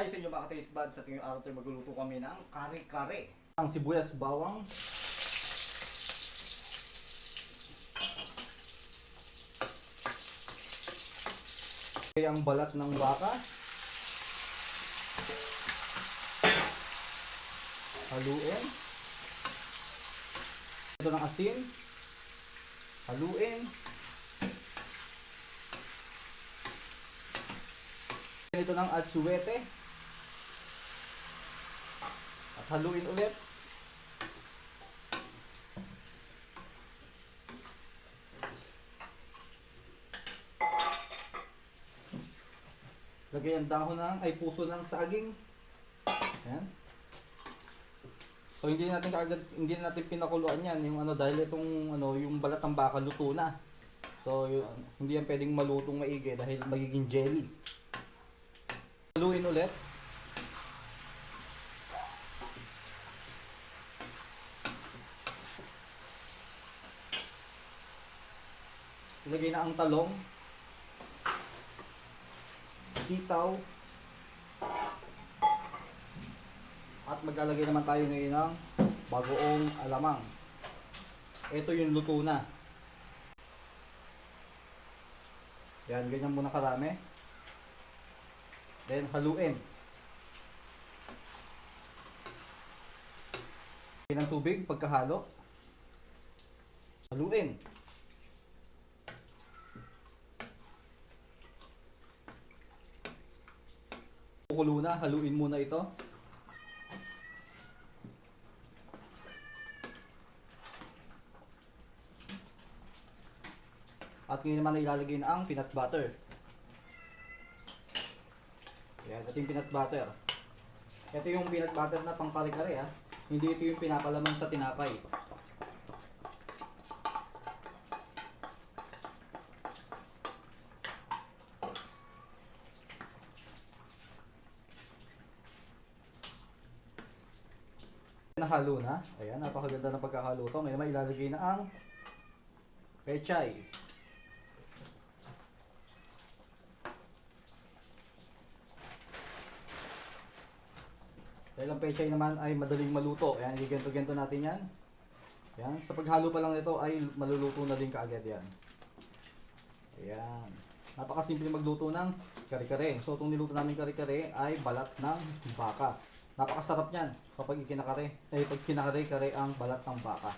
Hi sa inyo mga ka-taste buds. Sa tingin araw tayo magluluto kami ng kare-kare. Ang sibuyas bawang. Okay, ang balat ng baka. Haluin. Ito ng asin. Haluin. Ito ng atsuwete. At haluin ulit. Lagay ang dahon ng, ay puso ng saging. Ayan. So hindi natin kaagad hindi natin pinakuluan yan yung ano dahil itong ano yung balat ng baka luto na. So yun, hindi yan pwedeng malutong maigi dahil magiging jelly. Haluin ulit. Ilagay na ang talong. Sitaw. At maglalagay naman tayo ngayon ng bagoong alamang. Ito yung luto na. Yan, ganyan muna karami. Then, haluin. Ng tubig pagkahalo. Haluin. Kukulo na, haluin muna ito. At ngayon naman ay ilalagay na ang peanut butter. Yan, ito yung peanut butter. Ito yung peanut butter na pang kare-kare ha. Hindi ito yung pinapalaman sa tinapay. Nahalo na. Ayan, napakaganda ng pagkahalo to. Ngayon naman ilalagay na ang pechay. Dahil ang pechay naman ay madaling maluto. Ayan, igento-gento natin yan. Ayan, sa paghalo pa lang nito ay maluluto na din kaagad yan. Ayan. Napakasimple magluto ng kare-kare. So, itong niluto namin kare-kare ay balat ng baka. Napakasarap niyan kapag ikinakare. Eh, pag kinakare-kare ang balat ng baka.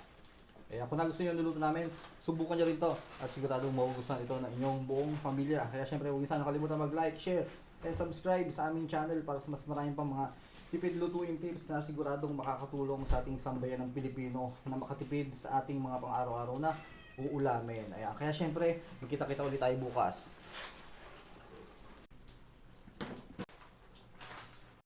Kaya kung nagustuhan nyo yung niluto namin, subukan nyo rin to at siguradong magugustuhan ito ng inyong buong pamilya. Kaya syempre huwag niyo nakalimutan mag-like, share, and subscribe sa aming channel para sa mas maraming pang mga tipid lutuin tips na siguradong makakatulong sa ating sambayan ng Pilipino na makatipid sa ating mga pang-araw-araw na uulamin. Ayan. Kaya syempre, magkita-kita ulit tayo bukas.